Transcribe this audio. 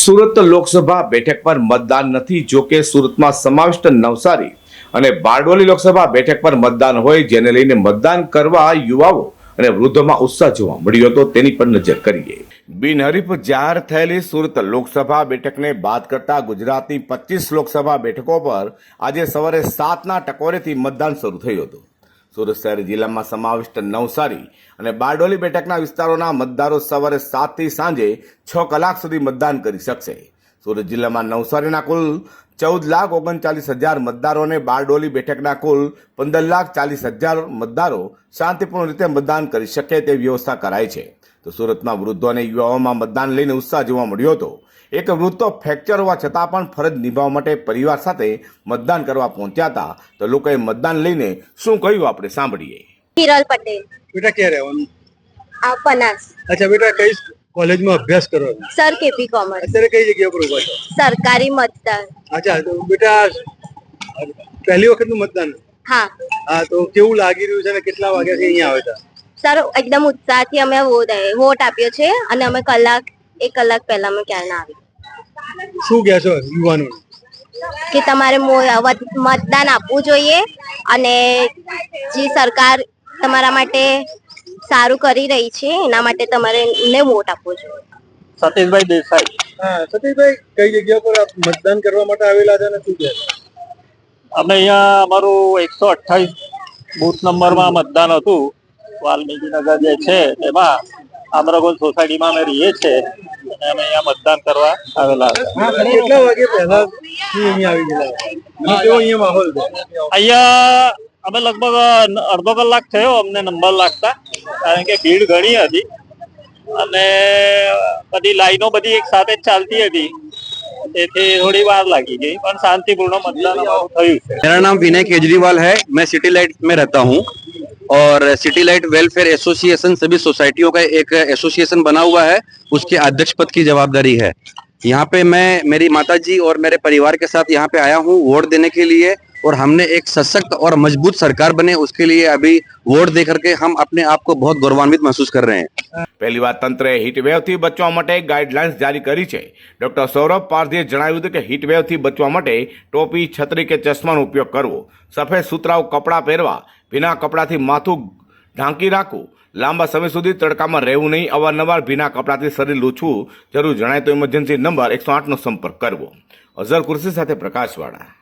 સુરત લોકસભા બેઠક પર મતદાન નથી, જો કે સુરતમાં સમાવિષ્ટ નવસારી અને બારડોલી લોકસભા બેઠક પર મતદાન હોય, જેને લઈને મતદાન કરવા યુવાઓ અને વૃદ્ધોમાં ઉત્સાહ જોવા મળ્યો હતો. તેની પર નજર કરીએ. બિનહરીફ જાહેર થયેલી સુરત લોકસભા બેઠકને બાદ કરતા ગુજરાતની પચીસ લોકસભા બેઠકો પર આજે સવારે સાતના ટકોરેથી મતદાન શરૂ થયું હતું. સુરત શહેર જિલ્લામાં સમાવિષ્ટ નવસારી અને બારડોલી બેઠકના વિસ્તારોના મતદારો સવારે સાતથી સાંજે છ કલાક સુધી મતદાન કરી શકશે. સુરત જિલ્લામાં નવસારીના કુલ ચૌદ લાખ ઓગણચાલીસ હજાર મતદારોને બારડોલી બેઠકના કુલ પંદર લાખ ચાલીસ હજાર મતદારો શાંતિપૂર્ણ રીતે મતદાન કરી શકે તે વ્યવસ્થા કરાઈ છે. તો સુરતમાં વૃદ્ધો અને યુવાઓમાં મતદાન લઈને ઉત્સાહ જોવા મળ્યો હતો. એક વૃદ્ધ ફ્રેક્ચર હોવા છતાં પણ ફરજ નિભાવવા માટે પરિવાર સાથે મતદાન કરવા પહોંચ્યા હતા. તો લોકોએ મતદાન લઈને શું કહ્યું આપણે સાંભળીએ. હિરલ પટેલ. બેટા ક્યાં રહેવાનું? આ પનાસ અચ્છા બેટા કઈ કોલેજમાં અભ્યાસ કરો સર કેપી કોમર્સ અત્યારે કઈ જગ્યા પર ઊભા છો? સરકારી મતદાન. અચ્છા તો બેટા પહેલી વખતનું મતદાન? હા. હા તો કેવું લાગી રહ્યું છે અને કેટલા વાગ્યાથી અહીંયા આવ્યા સર એકદમ ઉત્સાહથી અમે વોટ વોટ આપ્યો છે અને અમે કલાક એક કલાક પહેલા અમે ક્યારના આવી શું કહેશો યુવાનો કે તમારે મતદાન આપવું જોઈએ અને જે સરકાર તમારા માટે સારું કરી રહી છે એના માટે તમારે એમને વોટ આપવો જોઈએ. સતીશભાઈ દેસાઈ. હા સતીશભાઈ કઈ જગ્યા પર આપ મતદાન કરવા માટે આવેલા છે અને શું કહેશો અમે અહીંયા અમારું એકસો અઠ્ઠાવીસ બુથ નંબરમાં મતદાન હતું. વાલ્મીકીનગર જે છે એમાં આમરગોલ સોસાયટીમાં અમે રહીએ છીએ અને અમે અહીંયા મતદાન કરવા આવેલા હતા કેટલા વાગે પહેલા અહીંયા આવી ગયેલા? અહીંયા માહોલ અહીંયા અમે લગભગ અડધો કલાક થયો અમને નંબર લાગતા કારણ કે ભીડ ઘણી હતી અને બધી લાઈનો બધી એક સાથે જ ચાલતી હતી તેથી થોડી વાર લાગી ગઈ પણ શાંતિપૂર્ણ મતદાન અમારું થયું છે मेरा नाम विनय केजरीवाल है मैं सिटी लाइट में रहता हूँ और सिटी लाइट वेलफेयर एसोसिएशन सभी सोसाइटियों का एक एसोसिएशन बना हुआ है उसके अध्यक्ष पद की जवाबदारी है यहाँ पे मैं मेरी माता जी और मेरे परिवार के साथ यहाँ पे आया हूँ वोट देने के लिए और हमने एक सशक्त और मजबूत सरकार बने उसके लिए अभी वोट दे करके हम अपने आप को बहुत गौरवान्वित महसूस कर रहे हैं પહેલી વાર તંત્રએ હીટવેવથી બચવા માટે ગાઈડલાઇન્સ જારી કરી છે ડોક્ટર સૌરભ પારધીએ જણાવ્યું હતું કે હીટવેવથી બચવા માટે ટોપી છત્રી કે ચશ્માનો ઉપયોગ કરવો સફેદ સુતરાઉ કપડાં પહેરવા ભીના કપડાથી માથું ઢાંકી રાખવું લાંબા સમય સુધી તડકામાં રહેવું નહીં અવારનવાર ભીના કપડાથી શરીર લૂછવું જરૂર જણાય તો ઇમરજન્સી નંબર એકસો આઠનો સંપર્ક કરવો અઝર કુર્સી સાથે પ્રકાશવાળા